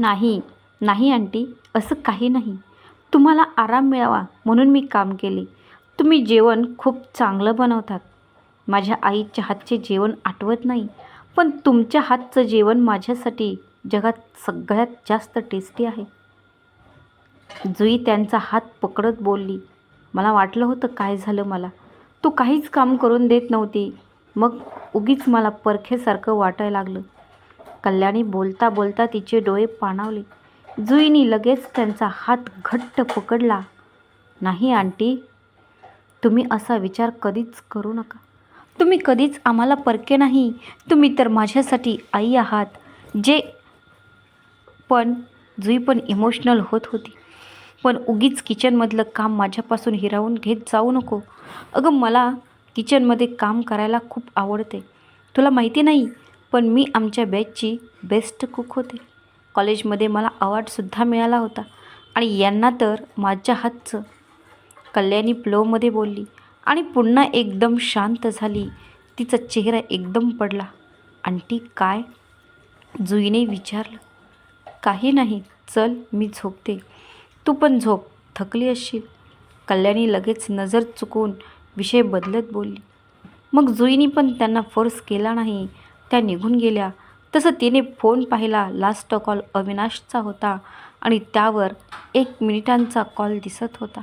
नाही नाही आंटी असं काही नाही. तुम्हाला आराम मिळावा म्हणून मी काम केले. तुम्ही जेवण खूप चांगलं बनवतात. माझ्या आईच्या हातचे जेवण आठवत नाही पण तुमच्या हातचं जेवण माझ्यासाठी जगात सगळ्यात जास्त टेस्टी आहे. जुई त्यांचा हात पकडत बोलली मला वाटलं होतं काय झालं मला. तू काहीच काम करून देत नव्हती. मग उगीच मला परखेसारखं वाटायला लागलं. कल्याणी बोलता बोलता तिचे डोळे पाणावले. जुईनी लगेच त्यांचा हात घट्ट पकडला. नाही आंटी. तुम्ही असा विचार कधीच करू नका. तुम्ही कधीच आम्हाला परके नाही. तुम्ही तर माझ्यासाठी आई आहात. जे पण जुई पण इमोशनल होत होती. पण उगीच किचनमधलं काम माझ्यापासून हिरावून घेत जाऊ नको. अगं मला किचनमध्ये काम करायला खूप आवडते. तुला माहिती नाही पण मी आमच्या बॅचची बेस्ट कुक होते. कॉलेजमध्ये मला अवॉर्डसुद्धा मिळाला होता. आणि यांना तर माझ्या हातचं. कल्याणी प्लोमध्ये बोलली आणि पुन्हा एकदम शांत झाली. तिचा चेहरा एकदम पडला. आंटी काय? जुईने विचारलं. काही नाही चल मी झोपते. तू पण झोप थकली असशील. कल्याणी लगेच नजर चुकवून विषय बदलत बोलली. मग जुईनी पण त्यांना फोर्स केला नाही. त्या निघून गेल्या. तसं तिने फोन पाहिला. लास्ट कॉल अविनाशचा होता आणि त्यावर एक मिनिटांचा कॉल दिसत होता.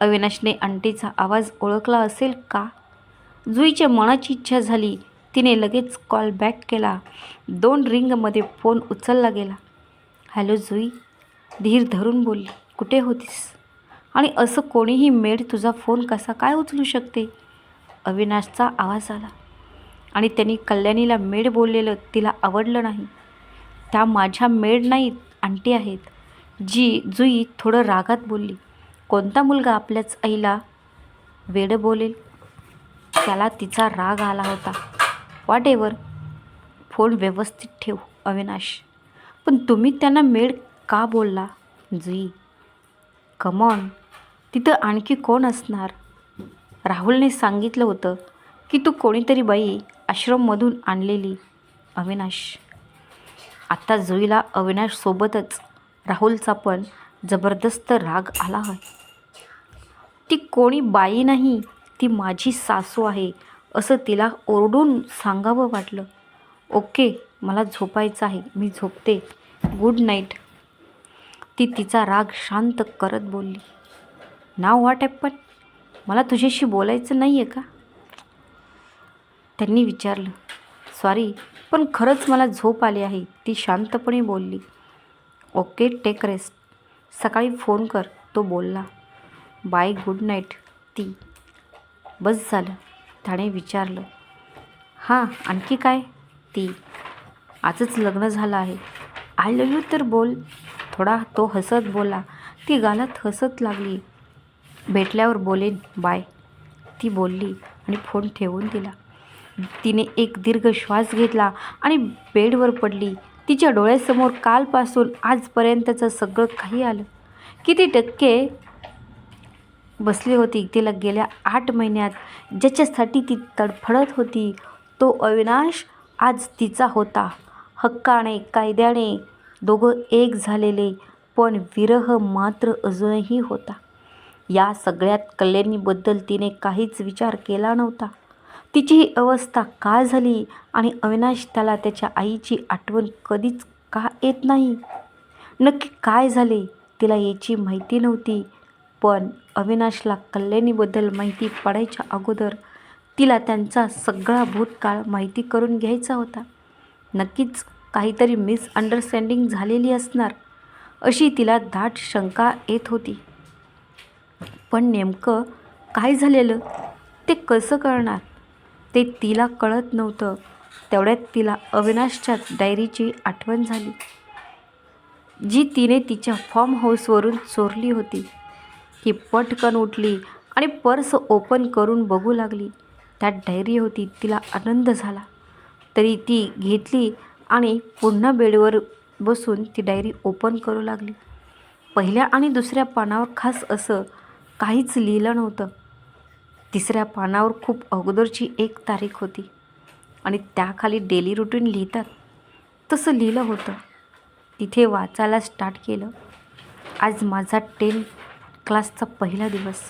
अविनाशने आंटीचा आवाज ओळखला असेल का? जुईच्या मनाची इच्छा झाली. तिने लगेच कॉल बॅक केला. दोन रिंगमध्ये फोन उचलला गेला. हॅलो जुई धीर धरून बोलली. कुठे होतीस? आणि असं कोणीही मेड तुझा फोन कसा? काय उचलू शकते? अविनाशचा आवाज आला. आणि त्यांनी कल्याणीला मेड बोललेलं तिला आवडलं नाही. त्या माझ्या मेड नाहीत आंटी आहेत. जी जुई थोडं रागात बोलली कोणता मुलगा आपल्याच आईला वेड बोलेल त्याला तिचा राग आला होता. वाट एवर फोन व्यवस्थित ठेव अविनाश. पण तुम्ही त्यांना मेड का बोलला जुई? कमॉन तिथं आणखी कोण असणार? राहुलने सांगितलं होतं की तू कोणीतरी बाई आश्रममधून आणलेली अविनाश. आत्ता जुईला अविनाशसोबतच राहुलचा पण जबरदस्त राग आला आहे. ती कोणी बाई नाही ती माझी सासू आहे असं तिला ओरडून सांगावं वाटलं. ओके मला झोपायचं आहे मी झोपते. Good night. ती तिचा राग शांत करत बोलली. नाव वाट पण मला तुझ्याशी बोलायचं नाही आहे का? त्यांनी विचारलं सॉरी पण खरंच मला झोप आली आहे. ती शांतपणे बोलली ओके टेक रेस्ट. सकाळी फोन कर. तो बोलला बाय गुड नाईट. ती बस झालं. त्याने विचारलं हां आणखी काय? ती आजच लग्न झालं आहे. आय लव यू तर बोल. थोडा तो हसत बोला ती गालात हसत लागली. भेटल्यावर बोलेन बाय. ती बोलली आणि फोन ठेवून दिला. तिने एक दीर्घ श्वास घेतला आणि बेडवर पडली. तिच्या डोळ्यासमोर कालपासून आजपर्यंतचं सगळं काही आलं. किती टक्के बसली होती? तिला गेल्या आठ महिन्यात ज्याच्यासाठी ती तडफडत होती तो अविनाश आज तिचा होता. हक्काने कायद्याने दोघं एक झालेले पण विरह मात्र अजूनही होता. या सगळ्यात कल्याणीबद्दल तिने काहीच विचार केला नव्हता. तिची ही अवस्था का झाली आणि अविनाश त्याला त्याच्या आईची आठवण कधीच का येत नाही? नक्की काय झाले तिला याची माहिती नव्हती पण अविनाशला कल्याणीबद्दल माहिती पडायच्या अगोदर तिला त्यांचा सगळा भूतकाळ माहिती करून घ्यायचा होता. नक्कीच काहीतरी मिसअंडरस्टँडिंग झालेली असणार अशी तिला दाट शंका येत होती. पण नेमकं काय झालेलं ते कसं कळणार? ते तिला कळत नव्हतं. तेवढ्यात तिला अविनाशच्या डायरीची आठवण झाली जी तिने तिच्या फॉर्म हाऊसवरून चोरली होती. ती पटकन उठली आणि पर्स ओपन करून बघू लागली. त्यात डायरी होती तिला आनंद झाला. तरी ती घेतली आणि पुन्हा बेडवर बसून ती डायरी ओपन करू लागली. पहिल्या आणि दुसऱ्या पानावर खास असं काहीच लिहिलं नव्हतं. तिसऱ्या पानावर खूप अगोदरची एक तारीख होती. आणि त्याखाली डेली रुटीन लिहितात. तसं लिहिलं होतं. तिथे वाचायला स्टार्ट केलं. आज माझा टेन क्लासचा पहिला दिवस.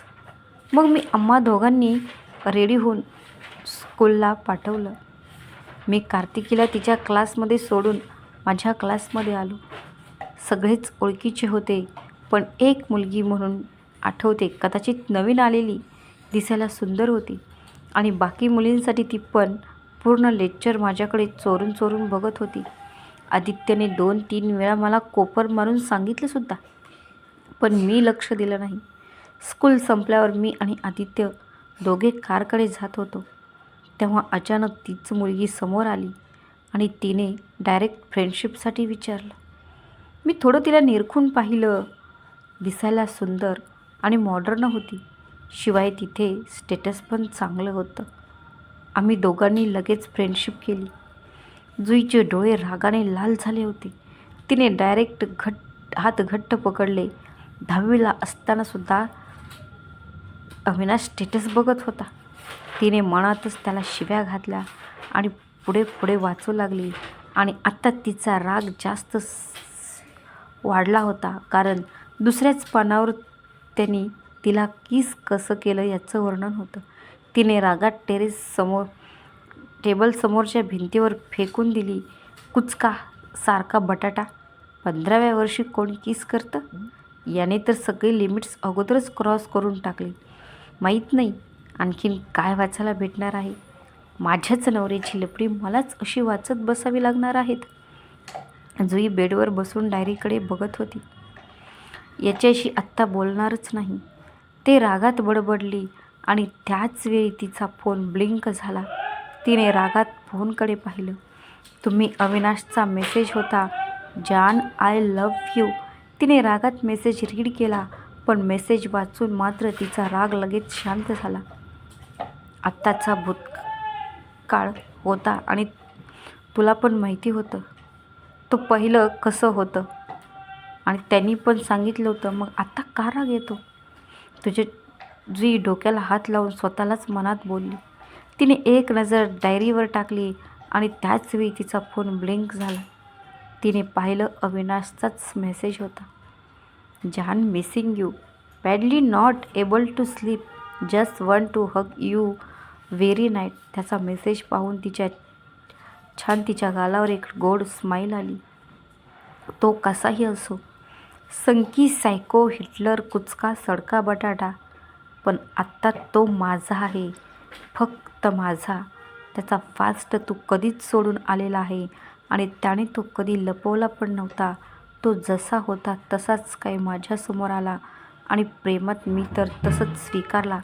मग मी आम्हा दोघांनी रेडी होऊन स्कूलला पाठवलं. मी कार्तिकीला तिच्या क्लासमध्ये सोडून माझ्या क्लासमध्ये आलो. सगळेच ओळखीचे होते. पण एक मुलगी म्हणून आठवते. कदाचित नवीन आलेली. दिसायला सुंदर होती. आणि बाकी मुलींसाठी ती पण पूर्ण लेक्चर माझ्याकडे चोरून चोरून बघत होती. आदित्यने दोन तीन वेळा मला कोपर मारून सांगितलं सुद्धा. पण मी लक्ष दिलं नाही. स्कूल संपल्यावर मी आणि आदित्य दोघे कारकडे जात होतो. तेव्हा अचानक तीच मुलगी समोर आली आणि तिने डायरेक्ट फ्रेंडशिपसाठी विचारलं. मी थोडं तिला निरखून पाहिलं. दिसायला सुंदर आणि मॉडर्न होती. शिवाय तिथे स्टेटस पण चांगलं होतं. आम्ही दोघांनी लगेच फ्रेंडशिप केली. जुईचे डोळे रागाने लाल झाले होते. तिने डायरेक्ट घट हात घट्ट पकडले. दहावीला असतानासुद्धा अविनाश स्टेटस बघत होता. तिने मनातच त्याला शिव्या घातल्या आणि पुढे पुढे वाचू लागली. आणि आत्ता तिचा राग जास्त वाढला होता. कारण दुसऱ्याच पानावर त्यांनी तिला किस कसं केलं याचं वर्णन होतं. तिने रागात टेरेस समोर टेबलसमोरच्या भिंतीवर फेकून दिली. कुचका सारखा बटाटा. पंधराव्या वर्षी कोण किस करतं? याने तर सगळी लिमिट्स अगोदरच क्रॉस करून टाकली. माहीत नाही आणखीन काय वाचायला भेटणार आहे. माझ्याच नवऱ्याची लपडी मलाच अशी वाचत बसावी लागणार आहेत. जुई बेडवर बसून डायरीकडे बघत होती. याच्याशी आत्ता बोलणारच नाही. ते रागात बडबडली आणि त्याच वेळी तिचा फोन ब्लिंक झाला. तिने रागात फोनकडे पाहिलं. तुम्ही अविनाशचा मेसेज होता जान आय लव्ह यू. तिने रागात मेसेज रीड केला पण मेसेज वाचून मात्र तिचा राग लगेच शांत झाला. आत्ताचा भूतकाळ होता आणि तुला पण माहिती होतं. तो पहिलं कसं होतं? आणि त्यांनी पण सांगितलं होतं मग आत्ता का राग येतो? तुझे जी डोक्याला हात लावून स्वतःलाच मनात बोलली. तिने एक नजर डायरीवर टाकली आणि त्याच वेळी तिचा फोन ब्लिंक झाला. तिने पाहिलं अविनाशचाच मेसेज होता. जान missing you. Badly not able to sleep. Just want to hug you very night. त्याचा मेसेज पाहून तिच्या छान तिच्या गालावर एक गोड स्माईल आली. तो कसाही असो संकी सायको हिटलर कुचका सडका बटाटा. पण आत्ता तो माझा आहे. फक्त माझा. त्याचा फास्ट तू कधीच सोडून आलेला आहे. आणि त्याने तो कधी लपवला पण नव्हता. तो जसा होता तसाच काही माझ्यासमोर आला. आणि प्रेमात मी तर तसंच स्वीकारला.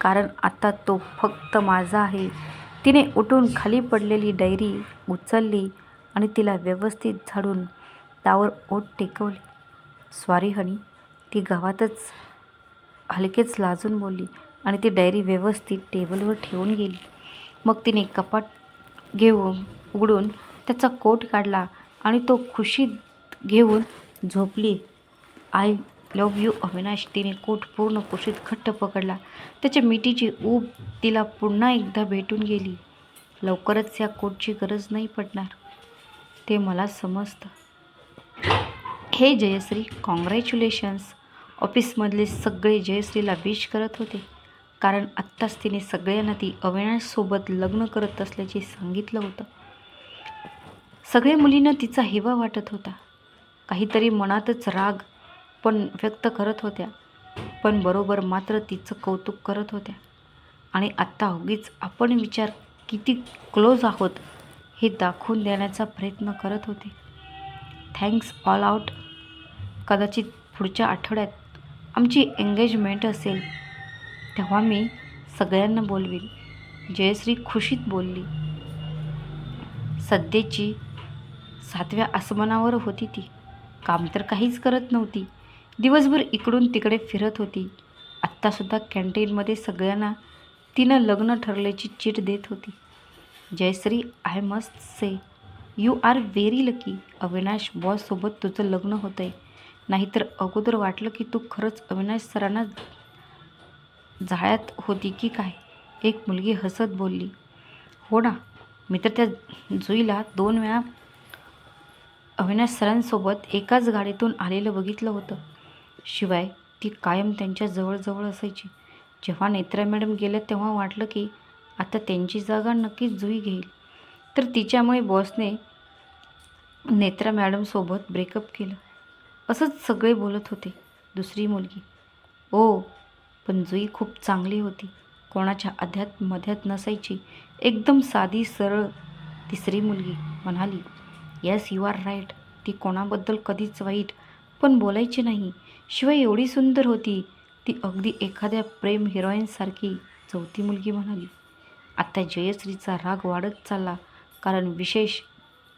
कारण आता तो फक्त माझा आहे. तिने उठून खाली पडलेली डायरी उचलली आणि तिला व्यवस्थित झाडून त्यावर ओट टेकवली. स्वारी हनी ती गावातच हलकेच लाजून बोलली आणि ती डायरी व्यवस्थित टेबलवर ठेवून गेली. मग तिने कपाट घेऊन उघडून त्याचा कोट काढला आणि तो खुशीत घेऊन झोपली. I love you Avinash. तिने कोट पूर्ण कुशीत घट्ट पकडला. त्याच्या मिठीची ऊब तिला पुन्हा एकदा भेटून गेली. लवकरच या कोटची गरज नाही पडणार. ते मला समजतं. हे जयश्री कॉंग्रॅच्युलेशन्स ऑफिसमधले सगळे जयश्रीला विश करत होते. कारण आत्ताच तिने सगळ्यांना ती अविनाशसोबत लग्न करत असल्याचे सांगितलं होतं. सगळ्या मुलींना तिचा हेवा वाटत होता. काहीतरी मनातच राग पण व्यक्त करत होत्या. पण बरोबर मात्र तिचं कौतुक करत होत्या. आणि आत्ता उगीच आपण विचार किती क्लोज आहोत हे दाखवून देण्याचा प्रयत्न करत होते. थँक्स ऑल आउट कदाचित पुढच्या आठवड्यात आमची एंगेजमेंट असेल तेव्हा मी सगळ्यांना बोलवीन. जयश्री खुशीत बोलली. सध्याची सातव्या आसमानावर होती ती. काम तर काहीच करत नव्हती. दिवसभर इकडून तिकडे फिरत होती. आत्तासुद्धा कॅन्टीनमध्ये सगळ्यांना तिनं लग्न ठरल्याची चिट देत होती. Jayashree I must say you are very lucky Avinash बॉससोबत तुझं लग्न होतं आहे नाहीतर अगोदर वाटलं की तू खरंच अविनाश सरांना जाळ्यात होती की काय? एक मुलगी हसत बोलली हो ना मी तर त्या जुईला दोन वेळा अविनाश सरांसोबत एकाच गाडीतून आलेलं बघितलं होतं. शिवाय ती कायम त्यांच्या जवळजवळ असायची. जेव्हा नेत्रा मॅडम गेल्या तेव्हा वाटलं की आता त्यांची जागा नक्कीच जुई घेईल. तर तिच्यामुळे बॉसने नेत्रा मॅडमसोबत ब्रेकअप केलं. असंच सगळे बोलत होते. दुसरी मुलगी. ओ पण जुई खूप चांगली होती. कोणाच्या अध्यात मध्यात नसायची. एकदम साधी सरळ. तिसरी मुलगी म्हणाली येस यू आर राईट. ती कोणाबद्दल कधीच वाईट पण बोलायची नाही. शिवाय एवढी सुंदर होती. ती अगदी एखाद्या प्रेम हिरोईनसारखी. चौथी मुलगी म्हणाली आता जयश्रीचा राग वाढत चालला. कारण विशेष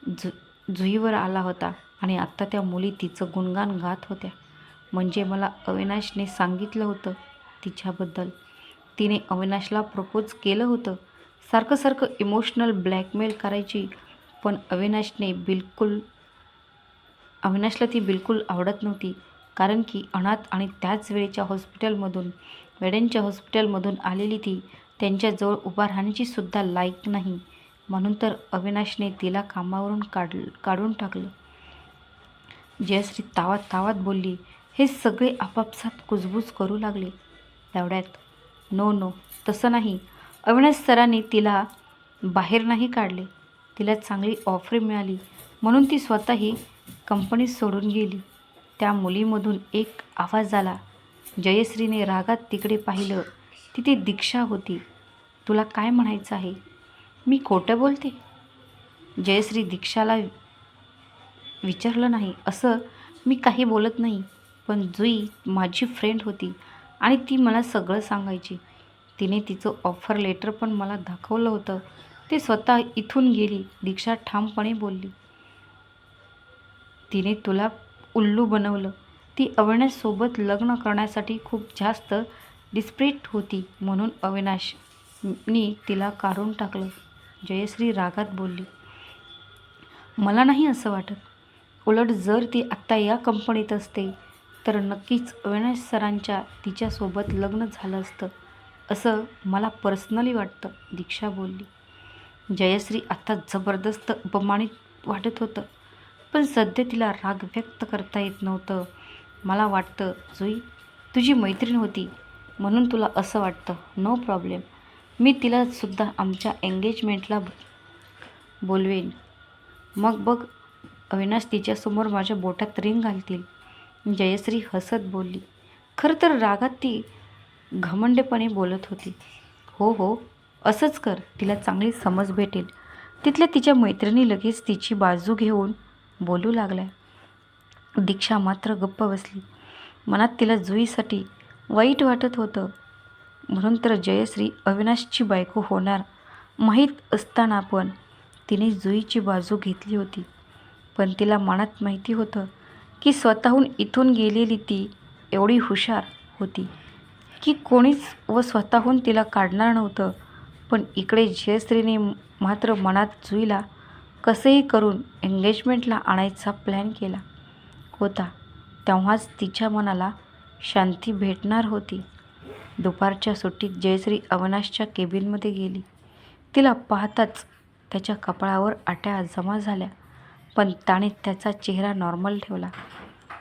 जु जुईवर आला होता. आणि आत्ता त्या मुली तिचं गुणगान गात होत्या. म्हणजे मला अविनाशने सांगितलं होतं तिच्याबद्दल. तिने अविनाशला प्रपोज केलं होतं. सारखं सारखं इमोशनल ब्लॅकमेल करायची. पण अविनाशने बिलकुल अविनाशला ती बिलकुल आवडत नव्हती. कारण की अनाथ आणि त्याच वेळेच्या हॉस्पिटलमधून वेड्यांच्या हॉस्पिटलमधून आलेली ती त्यांच्याजवळ उभा राहण्याची सुद्धा लायक नाही. म्हणून तर अविनाशने तिला कामावरून काढ काढून टाकलं. जयश्री तावात तावात बोलली हे सगळे आपापसात कुजबूज करू लागले. तेवढ्यात नो नो तसं नाही. अविनाश सरांनी तिला बाहेर नाही काढले. तिला चांगली ऑफर मिळाली. म्हणून ती स्वतःही कंपनी सोडून गेली. त्या मुलीमधून एक आवाज आला. जयश्रीने रागात तिकडे पाहिलं. तिथे दीक्षा होती. तुला काय म्हणायचं आहे? मी खोटं बोलते? जयश्री दीक्षाला विचारलं नाही. असं मी काही बोलत नाही पण जुई माझी फ्रेंड होती आणि ती मला सगळं सांगायची. तिने तिचं ऑफर लेटर पण मला दाखवलं होतं. ते स्वतः इथून गेली दीक्षा ठामपणे बोलली. तिने तुला उल्लू बनवलं. ती अविनाशसोबत लग्न करण्यासाठी खूप जास्त डिस्प्रेट होती म्हणून अविनाशनी तिला काढून टाकलं. जयश्री रागात बोलली मला नाही असं वाटत. उलट जर ती आत्ता या कंपनीत असते तर नक्कीच अविनाश सरांच्या तिच्यासोबत लग्न झालं असतं असं मला पर्सनली वाटतं दीक्षा बोलली. जयश्री आत्ता जबरदस्त अपमानित वाटत होतं पण सध्या तिला राग व्यक्त करता येत नव्हतं. मला वाटतं जुई तुझी मैत्रीण होती म्हणून तुला असं वाटतं. नो प्रॉब्लेम मी तिला सुद्धा आमच्या एंगेजमेंटला बोलवेन. मग बघ अविनाश तिच्यासमोर माझ्या बोटात रिंग घालतील. जयश्री हसत बोलली. खरं तर रागात ती घमंडेपणे बोलत होती. हो हो असंच कर तिला चांगली समज भेटेल. तिथल्या तिच्या मैत्रिणी लगेच तिची बाजू घेऊन बोलू लागल्या. दीक्षा मात्र गप्प बसली. मनात तिला जुईसाठी वाईट वाटत होतं. म्हणून तर जयश्री अविनाशची बायको होणार माहीत असताना पण तिने जुईची बाजू घेतली होती. पण तिला मनात माहिती होतं की स्वतःहून इथून गेलेली ती एवढी हुशार होती. की कोणीच व स्वतःहून तिला काढणार नव्हतं. पण इकडे जयश्रीने मात्र मनात जुईला कसेही करून एंगेजमेंटला आणायचा प्लॅन केला होता. तेव्हाच तिच्या मनाला शांती भेटणार होती. दुपारच्या सुट्टीत जयश्री अविनाशच्या केबिनमध्ये गेली. तिला पाहताच त्याच्या कपाळावर आट्या जमा झाल्या. पण त्याने त्याचा चेहरा नॉर्मल ठेवला.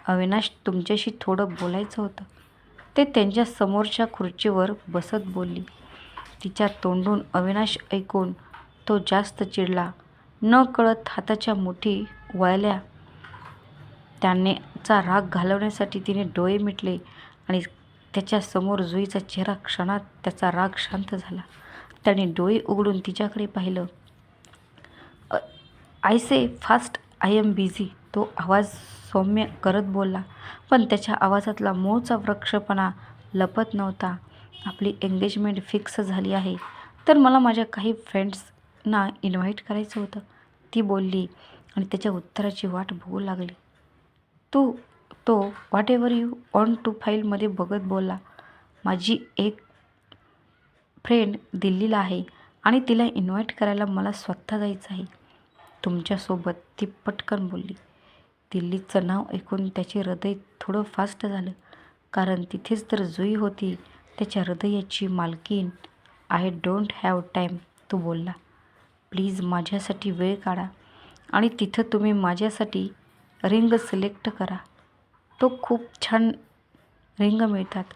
अविनाश तुमच्याशी थोडं बोलायचं होतं. ते त्यांच्या समोरच्या खुर्चीवर बसत बोलली. तिच्या तोंडून अविनाश ऐकून तो जास्त चिडला. न कळत हाताच्या मुठी वळल्या. त्यानेचा राग घालवण्यासाठी तिने डोळे मिटले आणि त्याच्यासमोर जुईचा चेहरा क्षणात त्याचा राग शांत झाला. त्याने डोळे उघडून तिच्याकडे पाहिलं. I say fast I am busy तो आवाज सौम्य करत बोलला. पण त्याच्या आवाजातला मूळचा वृक्षपणा लपत नव्हता. आपली एंगेजमेंट फिक्स झाली आहे. तर मला माझ्या काही फ्रेंड्सना इन्व्हाइट करायचं होतं. ती बोलली आणि त्याच्या उत्तराची वाट बघू लागली. तू तो whatever you on to फाईलमध्ये बघत बोलला. माझी एक फ्रेंड दिल्लीला आहे आणि तिला इन्व्हाइट करायला मला स्वतः जायचं आहे. तुमच्यासोबत ती पटकन बोलली. दिल्लीचं नाव ऐकून त्याचे हृदय थोडं फास्ट झालं. कारण तिथेच तर जुई होती त्याच्या हृदयाची मालकीन आय डोंट हॅव टाईम तो बोलला. प्लीज माझ्यासाठी वेळ काढा आणि तिथं तुम्ही माझ्यासाठी रिंग सिलेक्ट करा. तो खूप छान रिंग मिळतात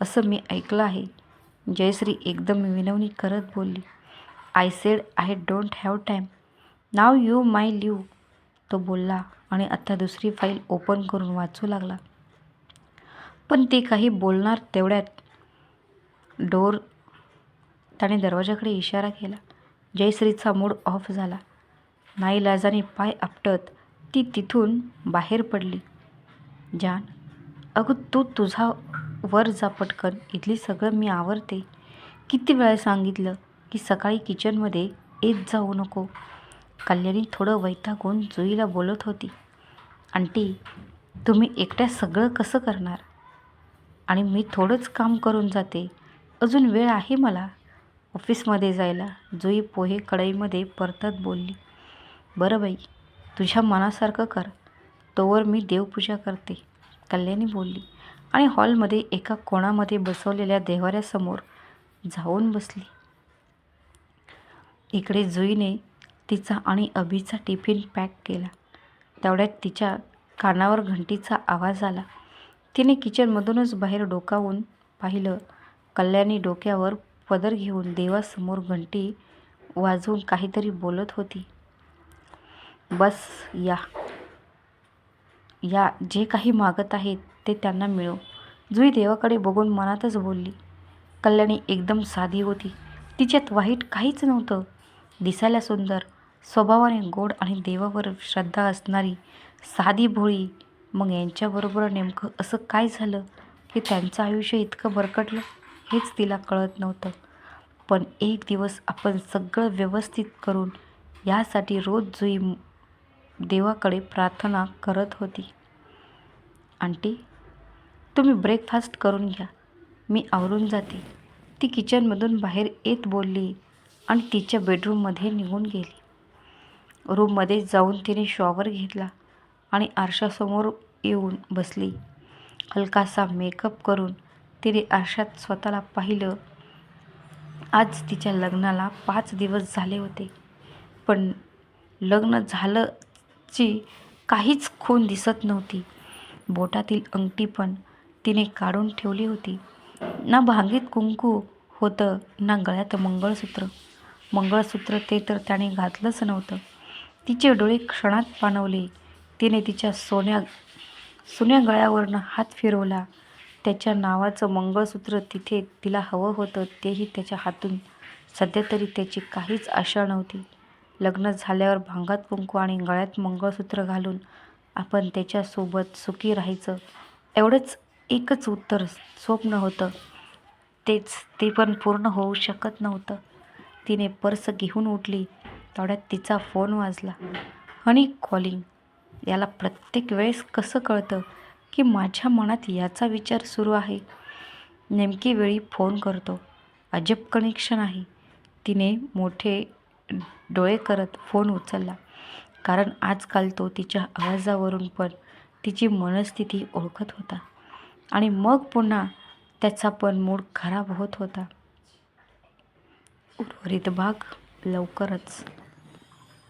असं मी ऐकलं आहे. जयश्री एकदम विनवणी करत बोलली. I said I don't have time now you may leave तो बोलला आणि आता दुसरी फाईल ओपन करून वाचू लागला. पण ते काही बोलणार तेवढ्यात डोर त्याने दरवाजाकडे इशारा केला. जयश्रीचा मूड ऑफ झाला. नाईलाजाने पाय आपटत ती तिथून बाहेर पडली. जान अगं तू तुझा वर जा पटकन इथली सगळं मी आवरते. किती वेळा सांगितलं की सकाळी किचनमध्ये येत जाऊ नको. कल्याणी थोडं वैतागून जुईला बोलत होती. आंटी तुम्ही एकट्या सगळं कसं करणार? आणि मी थोडंच काम करून जाते. अजून वेळ आहे मला. ऑफिसमध्ये जायला जुई पोहे कढईमध्ये परतत बोलली. बरं बाई तुझ्या मनासारखं कर. तोवर मी देवपूजा करते कल्याणी बोलली. आणि हॉलमध्ये एका कोणामध्ये बसवलेल्या देवाऱ्यासमोर जाऊन बसली. इकडे जुईने तिचा आणि अभिचा टिफिन पॅक केला. तेवढ्यात तिच्या कानावर घंटीचा आवाज आला. तिने किचनमधूनच बाहेर डोकावून पाहिलं. कल्याणी डोक्यावर पदर घेऊन देवासमोर घंटी वाजवून काहीतरी बोलत होती. बस या. या जे काही मागत आहेत ते त्यांना मिळो जुई देवाकडे बघून मनातच बोलली. कल्याणी एकदम साधी होती. तिच्यात वाईट काहीच नव्हतं. दिसायला सुंदर. स्वभावाने गोड आणि देवावर श्रद्धा असणारी साधी भोळी मग यांच्याबरोबर नेमकं असं काय झालं? की त्यांचं आयुष्य इतकं बरकटलं हेच तिला कळत नव्हतं. पण एक दिवस आपण सगळं व्यवस्थित करून यासाठी रोज जुई देवाकडे प्रार्थना करत होती. आंटी तुम्ही ब्रेकफास्ट करून घ्या. मी आवरून जाते. ती किचनमधून बाहेर येत बोलली आणि तिच्या बेडरूममध्ये निघून गेली. रूममध्ये जाऊन तिने शॉवर घेतला आणि आरशासमोर येऊन बसली. हलकासा मेकअप करून तिने आरशात स्वतःला पाहिलं. आज तिच्या लग्नाला पाच दिवस झाले होते. पण लग्न झालंची काहीच खून दिसत नव्हती. बोटातील अंगठी पण तिने काढून ठेवली होती. ना भांगीत कुंकू होतं ना गळ्यात मंगळसूत्र. मंगळसूत्र ते तर त्याने घातलंच नव्हतं. तिचे डोळे क्षणात पाणवले. तिने तिच्या सोन्या सोन्या गळ्यावरनं हात फिरवला. त्याच्या नावाचं मंगळसूत्र तिथे तिला हवं होतं तेही त्याच्या हातून. सध्या तरी त्याची काहीच आशा नव्हती. लग्न झाल्यावर भांगात कुंकू आणि गळ्यात मंगळसूत्र घालून आपण त्याच्यासोबत सुखी राहायचं. एवढंच एकच उत्तर स्वप्न होतं. तेच ते पण पूर्ण होऊ शकत नव्हतं. तिने पर्स घेऊन उठली. तेवढ्यात तिचा फोन वाजला. हनी कॉलिंग याला प्रत्येक वेळेस कसं कळतं की माझ्या मनात याचा विचार सुरू आहे? नेमकी वेळी फोन करतो. अजब कनेक्शन आहे. तिने मोठे डोळे करत फोन उचलला. कारण आजकाल तो तिच्या आवाजावरून पण तिची मनस्थिती ओळखत होता. आणि मग पुन्हा त्याचा पण मूड खराब होत होता. उर्वरित भाग लवकरच